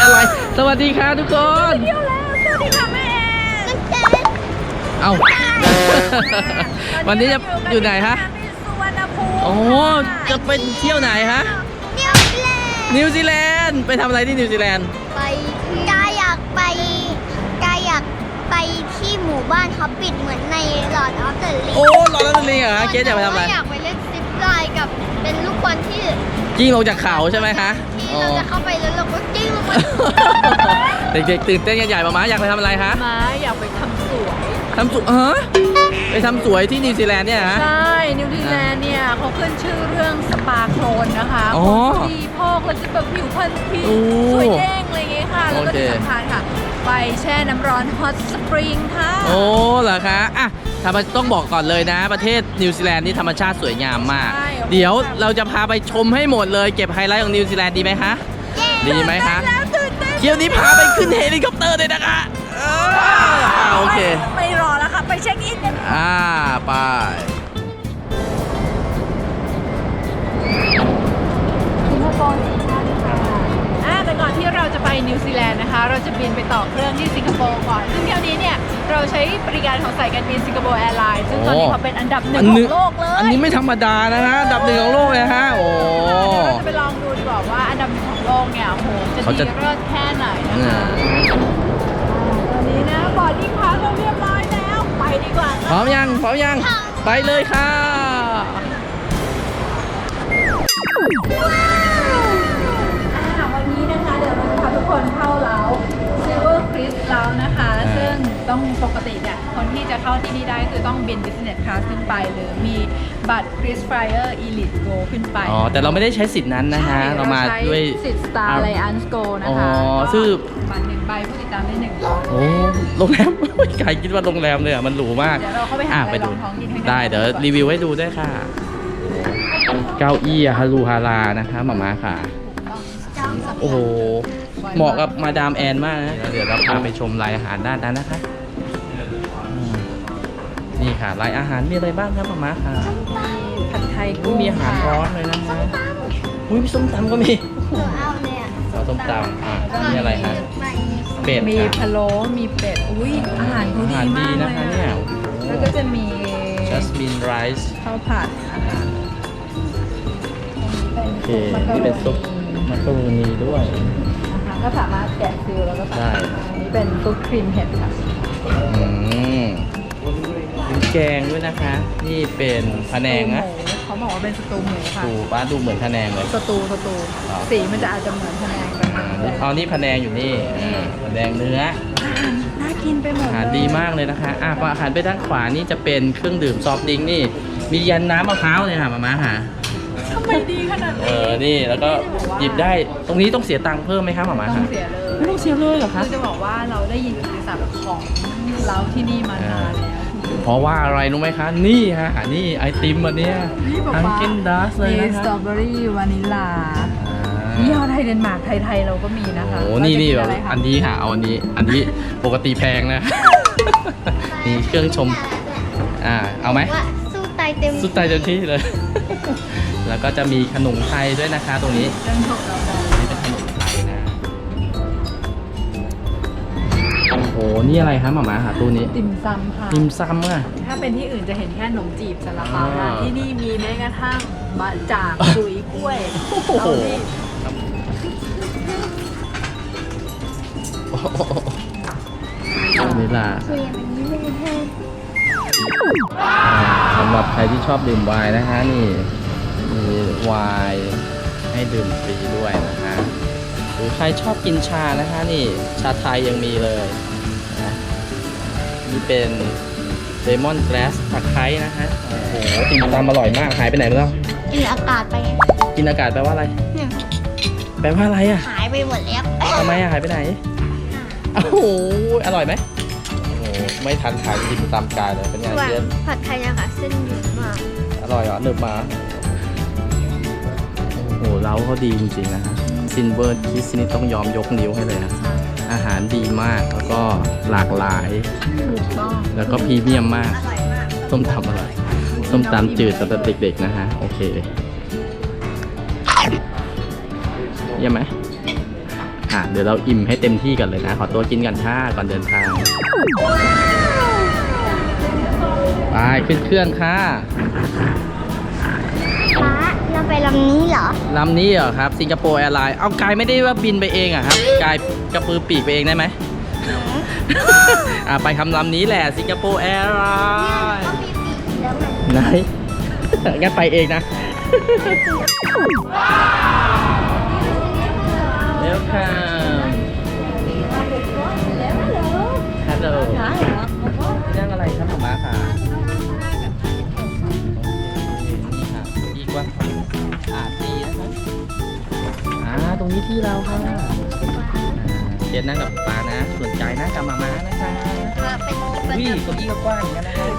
อะไร สวัสดีค่ะทุกคน เที่ยวแล้ว สวัสดีค่ะแม่แอน เอ้าวันนี้จะอยู่ไหนฮะที่สุวรรณภูมิโอ้จะไปเที่ยวไหนฮะ นิวซีแลนด์นิวซีแลนด์ ไปทำอะไรที่นิวซีแลนด์ ไปกายอยากไปกายอยากไปที่หมู่บ้านเขาปิดเหมือนในหลอดออฟเดอะลิงโอ้รอแล้วเป็นลิงเหรอฮะ เกสอยากไปทำอะไรอยากไปเล่นซิปไลน์กับเป็นลูกบอลที่ กิ้งลงจากเขาใช่ไหมคะ ที่เราจะเข้าไปแล้วเราก็จิ้งลงไปเด็กๆตื่นเต้นกันใหญ่มาม้าอยากไปทำอะไรคะม้าอยากไปทำสวยทำสวยฮะไปทำสวยที่นิวซีแลนด์เนี่ยฮะ ใช่ นิวซีแลนด์เนี่ยเขาขึ้นชื่อเรื่องสปาโคลนนะคะอ๋อคนดีพอกแล้วจะแบบผิวพรรณผิวสวยเด้งอะไรอย่างเงี้ยค่ะ แล้วก็ที่สำคัญค่ะ ไปแช่น้ำร้อนฮอตสปริงค่ะ โอ้เหรอคะอะ ธรรมต้องบอกก่อนเลยนะ ประเทศนิวซีแลนด์นี่ธรรมชาติสวยงามมาก ใช่ เดี๋ยวเราจะพาไปชมให้หมดเลยเก็บไฮไลท์ของนิวซีแลนด์ดีไหมคะ ดีไหมคะแล้วตื่นเต้นเที่ยวนี้พาไปขึ้นเฮลิคอปเตอร์เลยนะคะเอออ่าโอเค ไม่รอแล้วค่ะ ไปเช็คอินกัน อ่าไป เราจะบินไปต่อเครื่องที่สิงคโปร์ก่อน ซึ่งเที่ยวนี้เนี่ย เราใช้บริการของสายการบินสิงคโปร์แอร์ไลน์ซึ่งตอนนี้โอ้เขาเป็นอันดับหนึ่อังนขหนึ่องงโลกเลย อันนี้ไม่ธรรมดานะนะอันดับหนึ่งของโลกเลยฮะโอ้เดี๋ยวเราจะไปลองดูดีกว่าว่าอันดับหนึ่งของโลกเนี่ยโอ้โหเขาจะจะดีเลิศแค่ไหนนะอืคะมตอนนี้นะบอร์ดดิ้งพาสเราเรียบร้อยแล้วไปดีกว่าพร้อมยังพร้อมยังไปเลยค่ะ เราจะพาทุกคนเข้าเล้า Silver Chris เล้านะคะอ่าซึ่งต้องปกติเนี่ยคนที่จะเข้าที่นี่ได้คือต้องบิน Business Class ขึ้นไป หรือมีบัตร Chris Flyer Elite Go ขึ้นไปอ๋อ แต่เราไม่ได้ใช้สิทธิ์นั้นนะฮะใช่เรามาใช้ด้วยสิทธิ์ Star Alliance Go นะคะอ๋อก็ซึ่งบัตรหนึ่งใบผู้ติดตามได้หนึ่งคนโอ้โรงแรมใครคิดว่าโรงแรมเลยอะ มันหรูมากเดี๋ยวเราเข้าไปหาอะอะไรไปดูลองท้องกินข้างในได้เดี๋ยวรีวิวให้ดูด้วยค่ะเก้าอี้ฮารูฮารานะคะหมาม่าค่ะ โอ้โห เหมาะกับมาดามแอนมากนะ เดี๋ยวเราพาไปชมรายอาหารด้านนั้นนะคะอืมนี่ค่ะรายอาหารมีอะไรบ้างครับหมาม่าค่ะ ผัดไทยกุ้งมีอาหารร้อนเลยนะฮะอุ้ยมีส้มตำก็มี หนูเอาเนี่ยเอาส้มตำอะนี่อะไรฮะเป็ดมีค่ะพะโล้มีเป็ด อุ้ยอาหารเขาอาดีหารมาดีกเลนะยคะเนี่ยอะแล้วก็จะมีจัสมินไรซ์ข้าวผัดนะคะโอเค นี่เป็นซุปมักกะโรนีด้วยนะคะ ก็สามารถแกะซิลแล้วก็ใส่ได้ อันนี้เป็นซุปครีมเห็ดค่ะ อืมมีแกงด้วยนะคะ นี่เป็นพะแนงนะสตูหมูเขาบอกว่าเป็นสตูหมูค่ะ ดูบ้านดูเหมือนพะแนงเลย สตูสตูครับ สีมันจะอาจจะเหมือนพะแนงกันอ่านี่อ๋อนี่พะแนงอยู่นี่อ่าพะแนงเนื้อ น่ากินไปหมดอาหารเลยดีมากเลยนะคะ อะพออาหารไปด้านขวานี่จะเป็นเครื่องดื่มซอฟต์ดริงก์นี่ มียันน้ำมะพร้าวเลยค่ะมาม่าค่ะทำไมดีขนาดเอนี้อ นี่แล้วก็หยิบได้ ตรงนี้ต้องเสียตังค์เพิ่มไหมคะมาม่าต้อค่ะงเสียเลยไม่ต้องเสียเลยเหรอคะ คือจะบอกว่าเราได้ยินกิตติศัพท์ของเราที่นี่มานานแล้ว เพราะว่าอะไรรู้ไหมคะ นี่ฮะอันนี้ไอติมอันเนี้ยนี่บอกทังว่ากินดัสเลยมีนะสคะตรอเบอรี่วานิลลาอ่ายี่ห้อไทยเดนมาร์กไทยๆเราก็มีนะคะโอ้นี่นี่เราแบจะบกิอะไรคะอันนี้ค่ะเอาอันนี้ อันนี้ปกติแพงนะ นี่เครื่องชม อ่า เอาไหม ว่าสู้ตายเต็ม สุดใจเต็มที่เลย แล้วก็จะมีขนมไทยด้วยนะคะ ตรงนี้ เรื่องของเราได้ โอ้โหนี่อะไรคะหมาม่าหาตู้นี้ติ่มซำค่ะ ติมซัมอะ ถ้าเป็นที่อื่นจะเห็นแค่ขนมจีบซาลาเปานะอ่าที่นี่มีแม้กระทั่งบะจ่างจุยกล้วยโอ้โหเอาดินี่ล่ะคุยอันนี้ไม่ได้สำหรับใครที่ชอบดื่มไวน์นะคะนี่มีไวน์ให้ดื่มฟรีด้วยนะคะหรือใครชอบกินชานะคะ นี่ชาไทยยังมีเลยนะ นี่เป็นเลมอนแกลสตะไคร้นะคะโอ้โหติ่มซำอร่อยมาก หายไปไหนไปแล้วกินอากาศไปไงกินอากาศแปลว่าอะไร เนี่ยแปลว่าอะไรอะหายไปหมดแล้วทำไมอะหายไปไหนโอ้โหอร่อยไหมโอ้โหไม่ทันถ่ายติ่มซำกายเลยเป็นไงส่วนเชฟผัดไทยอะค่ะเส้นหมี่มากอร่อยเหรอหนึบมาโอ้โหเล้าเขาดีจริงๆนะฮะซินเวอร์คิสนี่ต้องยอมยกนิ้วให้เลยนะ อาหารดีมากแล้วก็หลากหลายถูกต้องแล้วก็พรีเมียมมากอร่อยมาก ส้มตำอร่อย ส้มตำจืดสำหรับเด็กๆนะฮะ โอเคเยี่ยมไหมอะเดี๋ยวเราอิ่มให้เต็มที่กันเลยนะ ขอตัวกินกันค่ะก่อนเดินทาง ไปขึ้นเครื่องค่ะฟ้า เราไปลำนี้เหรอลำนี้เหรอครับ สิงคโปร์แอร์ไลน์เอากายไม่ได้ว่าบินไปเองอะครับกายกระปือปีกไปเองได้ไหมอะไปคำลำนี้แหละสิงคโปร์แอร์ไลน์ก็มีปีกแล้วมันไหนงั้นไปเองนะาตรงนี้ที่เราค่ะอ่าเจนนั่งกับป๊านะส่วนกายนั่งกับมาม้านะคะมาเป็นเป็นวิ่งเก้าอี้ก็กว้างอย่างนั้นนะครับ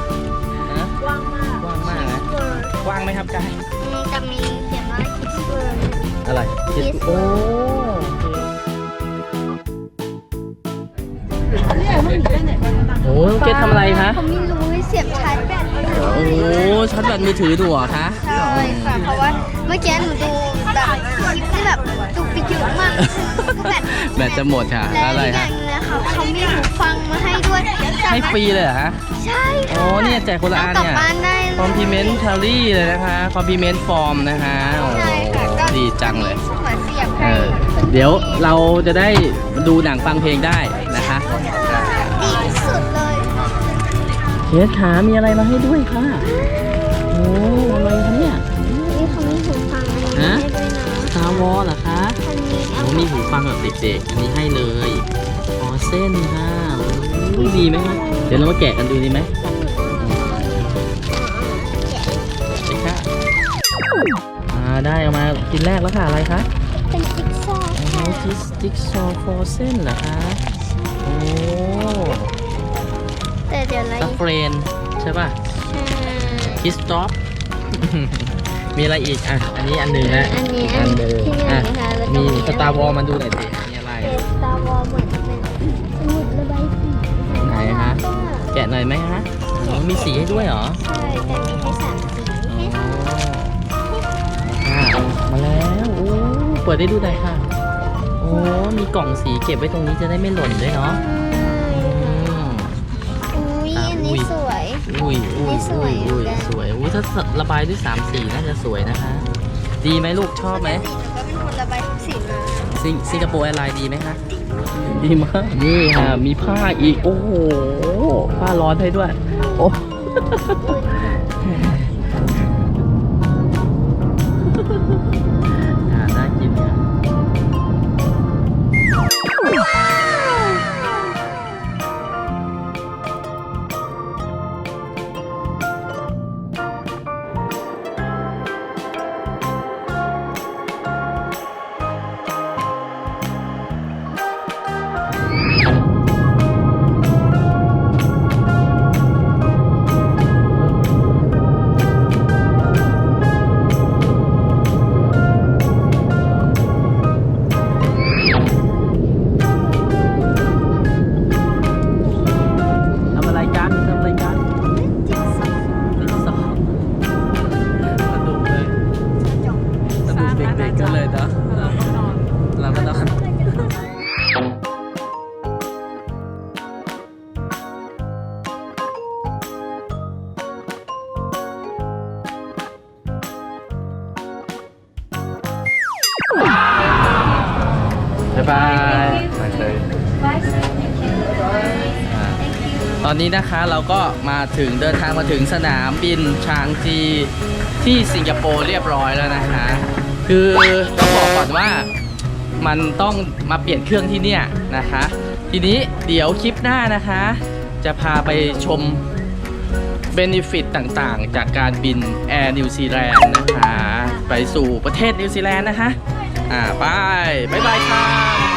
นะกว้างมากกว้างมากนะเบอร์กว้างไหมครับกายอืมจะมีเขียนว่าคิสเบอร์อะไร Kiss โอ้เนี่ยมันมีได้ไหนบ้างนะโหเกดทำอะไรคะเขาไม่รู้เสียบชาร์จแบตโอ้โหชาร์จแบตมือถือดูเหรอคะใช่ค่ะเพราะว่าเมื่อกี้หนูดูแบบคลิปที่แบบดู ไปเยอะมากก็แบบแบตจะหมดค่ะและอะไรอีกอคะย่างหนึงนะคะเขามีหูฟังมาให้ด้วยให้ฟรีเลยเหรอคะใช่อ๋อค่ะเนี่ยแจกคนละอันเอากลับเนี่ย บ้านได้เลย คอมพ l เมนต์ทารี่เลยนะคะคอมพ l เมนต์ฟอร์มนะคะโอ้โหใช่ค่ะก็ดีจังเลยเหมือนเสียบเอให้อ เดี๋ยวเราจะได้ดูหนังฟังเพลงได้นะคะดีที่สุดเลยเคสขามีอะไรมาให้ด้วยค่ะ โอ้อะไรคะเนี่ย เด็กๆ อันนี้ให้เลยอ๋อเส้นค่ะโอ้ยดีไหมคะเดี๋ยวเรามาแกะกันดูดีไหมใช่ค่ะอ่าได้เอามากินแรกแล้วค่ะอะไรคะเป็นจิ๊กซอว์โอ้ค่ะจิสติ๊กซอฟอร์เส้นเหรอคะโอ้แต่เดี๋ยวเราตัฟเฟรนใช่ป่ะคิสต็อปมีอะไรอีกอะ อันนี้อันหนึ่งนะอันนี้อัอันนหนึ่งที่หนึ่งอะนะคะแล้วก็มีสตาร์วอลมาดูหน่อยสิ ตาร์วอลเหมือนเป็นสมุดระบายสีไหนฮะ แกะหน่อยไหมฮะอ๋อมีสีให้ด้วยเหรอ ใช่แต่มีให้สามสีให้อ่ามาแล้วโอ้เปิดได้ดูหน่อยค่ะ โอ้ มีกล่องสีเก็บไว้ตรงนี้จะได้ไม่หล่นด้วยเนาะอืม อุ้ยอันนี้สวย อุ้ยอุ้ยนี่สวอุ้ยยอุ้ยเหมือนกันสวยอุ้ยถ้าระบายด้วยสามสีน่าจะสวยนะคะ ดีไหมลูกชอบไหม ปกติหนูก็เป็นคนระบายทุก สีมาสิงสิงคโปร์แอร์ไลน์ดีไหมคะ ดีมาก นี่ค่ะ มีผ้าอีก โอ้โห ผ้าร้อนให้ด้วย โอ้อ่าน่ากินเนี่ยายบายอ่าตอนนี้นะคะเราก็มาถึงเดินทางมาถึงสนามบินชางจีที่สิงคโปร์เรียบร้อยแล้วนะคะ คือต้องบอกก่อนว่ามันต้องมาเปลี่ยนเครื่องที่เนี่ยนะคะ ทีนี้เดี๋ยวคลิปหน้านะคะ จะพาไปชมเบนฟิตต่างๆ จากการบินแอร์นิวซีแลนด์นะคะ ไปสู่ประเทศนิวซีแลนด์นะคะ อ่าไปบ๊ายบายค่ะ